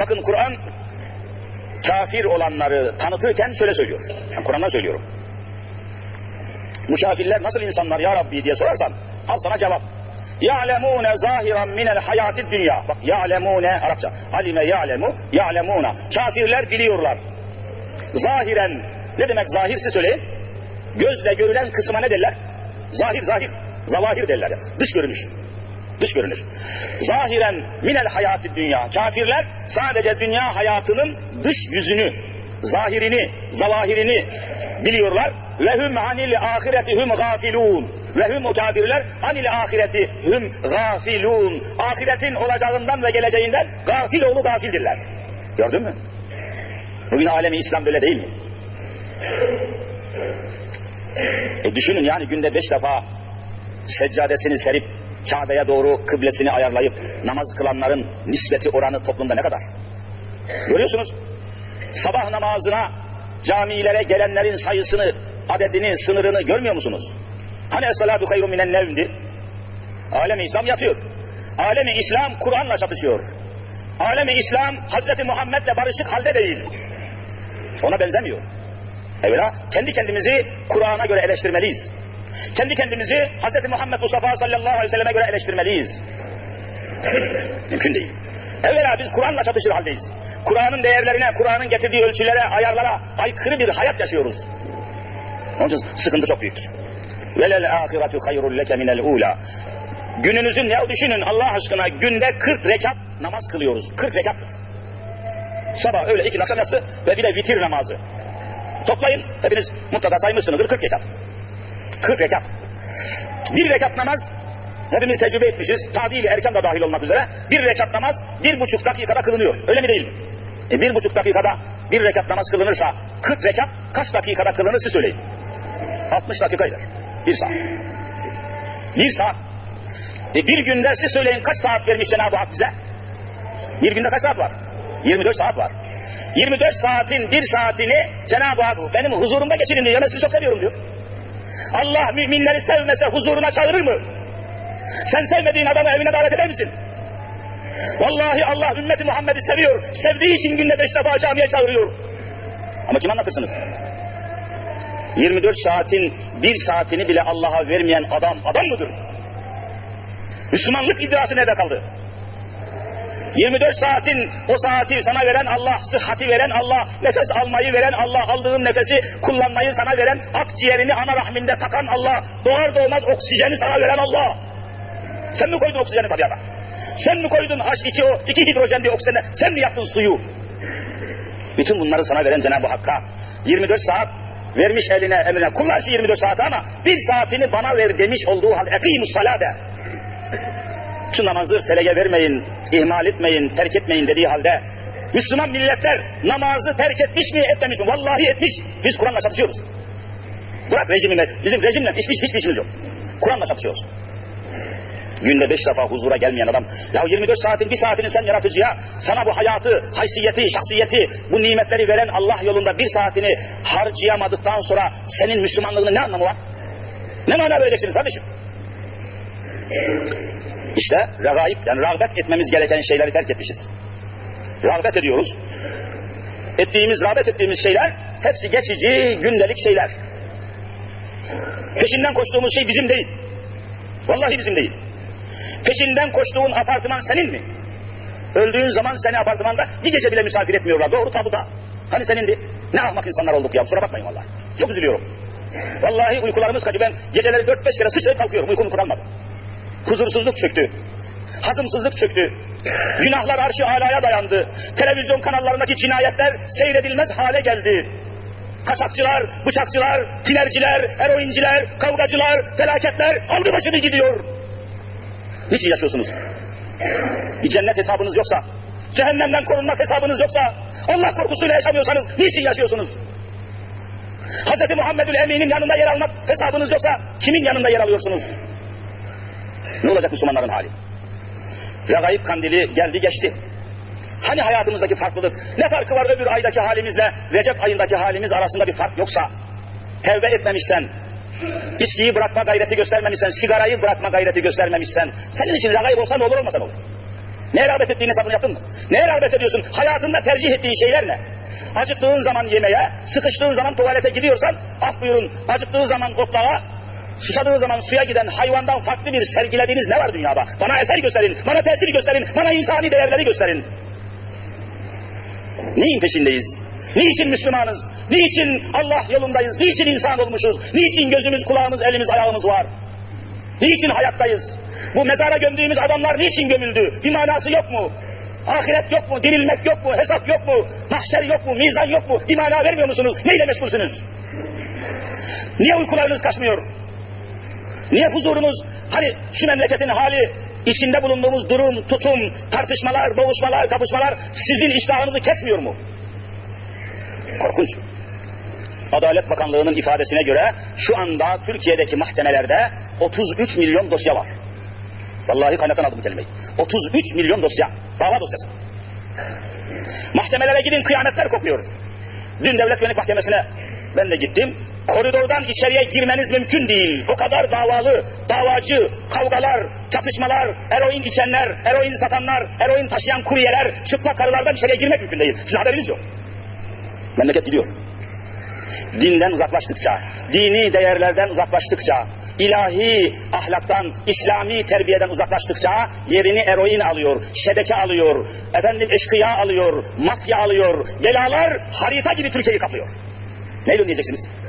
Bakın Kur'an kafir olanları tanıtırken şöyle söylüyor. Yani Kur'an'dan söylüyorum. Bu nasıl insanlar ya Rabbi diye sorarsan al sana cevap. Ya'lemune zahiran minel hayati dünya. Bak ya'lemune Arapça. Alime ya'lemu ya'lemuna. Kafirler biliyorlar. Zahiren ne demek zahir siz söyleyin. Gözle görülen kısma ne derler? Zahir zahir. Zavahir derler. Dış görünüş. Dış görünüş. Zahiren minel hayati dünya. Kafirler sadece dünya hayatının dış yüzünü, zahirini, zavahirini biliyorlar. Ve hum anil ahireti hum gafilun. Ve hum o kafirler anil ahireti hum gafilun. Ahiretin olacağından ve geleceğinden gafil oğlu gafildirler. Gördün mü? Bugün alemi İslam böyle değil mi? E düşünün yani günde beş defa seccadesini serip Kabe'ye doğru kıblesini ayarlayıp namaz kılanların nispeti oranı toplumda ne kadar? Görüyorsunuz. Sabah namazına camilere gelenlerin sayısını, adedini, sınırını görmüyor musunuz? Hani es-salatu hayrun minen nevmdi? Alemi İslam yatıyor. Alemi İslam Kur'an'la çatışıyor. Alemi İslam Hazreti Muhammed'le barışık halde değil. Ona benzemiyor. Evvela kendi kendimizi Kur'an'a göre eleştirmeliyiz. Kendi kendimizi Hz. Muhammed Mustafa sallallahu aleyhi ve selleme göre eleştirmeliyiz. Mümkün değil. Evvela biz Kur'an'la çatışır haldeyiz. Kur'an'ın değerlerine, Kur'an'ın getirdiği ölçülere, ayarlara aykırı bir hayat yaşıyoruz. Onun için sıkıntı çok büyüktür. Velel ahiretu hayrul leke minel ula. Gününüzün ne düşünün Allah aşkına günde 40 rekat namaz kılıyoruz. 40 rekattır. Sabah öyle iki akşam ve bir de vitir namazı. Toplayın. Hepiniz mutlaka saymışsınızdır 40 rekat. 40 rekat. Bir rekat namaz hepimiz tecrübe etmişiz. Tadil erken de dahil olmak üzere. Bir rekat namaz bir buçuk dakikada kılınıyor. Öyle mi değil? E bir buçuk dakikada bir rekat namaz kılınırsa 40 rekat kaç dakikada kılınır siz söyleyin. 60 dakika eder. Bir saat. Bir saat. E bir günde siz söyleyin kaç saat vermiş Cenab-ı Hak bize? Bir günde kaç saat var? 24 saat var. 24 saatin bir saatini Cenab-ı Hak benim huzurumda geçirin diyor. Ben sizi çok seviyorum diyor. Allah müminleri sevmese huzuruna çağırır mı? Sen sevmediğin adamı evine davet eder misin? Vallahi Allah ümmeti Muhammed'i seviyor. Sevdiği için günde beş defa camiye çağırıyor. Ama kim anlatırsınız? 24 saatin bir saatini bile Allah'a vermeyen adam adam mıdır? Müslümanlık iddiası nerede kaldı? 24 saatin o saati sana veren Allah, sıhhati veren Allah, nefes almayı veren Allah, aldığın nefesi kullanmayı sana veren, akciğerini ana rahminde takan Allah, doğar doğmaz oksijeni sana veren Allah. Sen mi koydun oksijeni tabiata? Sen mi koydun H2 o iki hidrojen bir oksijeni? Sen mi yaptın suyu? Bütün bunları sana veren Cenab-ı Hakk'a 24 saat vermiş eline emrine. Kullan şu 24 saati ama bir saatini bana ver demiş olduğu halde ekimus salade. Şu namazı felege vermeyin, ihmal etmeyin, terk etmeyin dediği halde Müslüman milletler namazı terk etmiş mi etmemiş mi? Vallahi etmiş. Biz Kur'an'la çatışıyoruz. Bırak rejimine, bizim rejimle hiçbir, hiçbir işimiz yok. Kur'an'la çatışıyoruz. Günde beş defa huzura gelmeyen adam. Ya 24 saatin bir saatini sen yaratıcıya, sana bu hayatı, haysiyeti, şahsiyeti, bu nimetleri veren Allah yolunda bir saatini harcayamadıktan sonra senin Müslümanlığının ne anlamı var? Ne mana vereceksiniz kardeşim? İşte regaib yani rağbet etmemiz gereken şeyleri terk etmişiz. Rağbet ediyoruz. Ettiğimiz, rağbet ettiğimiz şeyler hepsi geçici, gündelik şeyler. Peşinden koştuğumuz şey bizim değil. Vallahi bizim değil. Peşinden koştuğun apartman senin mi? Öldüğün zaman seni apartmanda bir gece bile misafir etmiyorlar. Doğru tabuda. Hani senindi? Ne ahmak insanlar olduk ya. Kusura bakmayın vallahi. Çok üzülüyorum. Vallahi uykularımız kaçı. Ben geceleri 4-5 kere sıçrayıp kalkıyorum. Uykum kalmadı. Huzursuzluk çöktü. Hazımsızlık çöktü. Günahlar arşı alaya dayandı. Televizyon kanallarındaki cinayetler seyredilmez hale geldi. Kaçakçılar, bıçakçılar, tinerciler, eroinciler, kavgacılar, felaketler aldı başını gidiyor. Niçin yaşıyorsunuz? Bir cennet hesabınız yoksa, cehennemden korunmak hesabınız yoksa, Allah korkusuyla yaşamıyorsanız niçin yaşıyorsunuz? Hz. Muhammedül Emin'in yanında yer almak hesabınız yoksa kimin yanında yer alıyorsunuz? Ne olacak Müslümanların hali? Regaib kandili geldi geçti. Hani hayatımızdaki farklılık? Ne farkı var öbür aydaki halimizle Recep ayındaki halimiz arasında bir fark yoksa? Tevbe etmemişsen, içkiyi bırakma gayreti göstermemişsen, sigarayı bırakma gayreti göstermemişsen, senin için regaib olsa ne olur olmasa ne olur? Neye rağbet ettiğin hesabını yaptın mı? Neye rağbet ediyorsun? Hayatında tercih ettiğin şeyler ne? Acıktığın zaman yemeğe, sıkıştığın zaman tuvalete gidiyorsan, af buyurun, acıktığı zaman otlağa, susadığı zaman suya giden hayvandan farklı bir sergilediğiniz ne var dünyada? Bana eser gösterin, bana tesir gösterin, bana insani değerleri gösterin. Neyin peşindeyiz? Niçin Müslümanız? Niçin Allah yolundayız? Niçin insan olmuşuz? Niçin gözümüz, kulağımız, elimiz, ayağımız var? Niçin hayattayız? Bu mezara gömdüğümüz adamlar niçin gömüldü? Bir manası yok mu? Ahiret yok mu? Dirilmek yok mu? Hesap yok mu? Mahşer yok mu? Mizan yok mu? Bir mana vermiyor musunuz? Neyle meşgulsünüz? Niye uykularınız kaçmıyor? Niye huzurunuz, hani şu memleketin hali, içinde bulunduğumuz durum, tutum, tartışmalar, boğuşmalar, kapışmalar sizin iştahınızı kesmiyor mu? Korkunç. Adalet Bakanlığı'nın ifadesine göre şu anda Türkiye'deki mahkemelerde 33 milyon dosya var. Vallahi bu kelimeyi. 33 milyon dosya. Dava dosyası. Mahkemelere gidin kıyametler kopuyor. Dün Devlet Güvenlik Mahkemesi'ne ben de gittim. Koridordan içeriye girmeniz mümkün değil. O kadar davalı, davacı, kavgalar, çatışmalar, eroin içenler, eroin satanlar, eroin taşıyan kuryeler, çıplak karılardan içeriye girmek mümkün değil. Sizin haberiniz yok. Memleket gidiyor. Dinden uzaklaştıkça, dini değerlerden uzaklaştıkça, ilahi ahlaktan, İslami terbiyeden uzaklaştıkça yerini eroin alıyor, şebeke alıyor, efendim eşkıya alıyor, mafya alıyor, belalar harita gibi Türkiye'yi kaplıyor. Neyle önleyeceksiniz?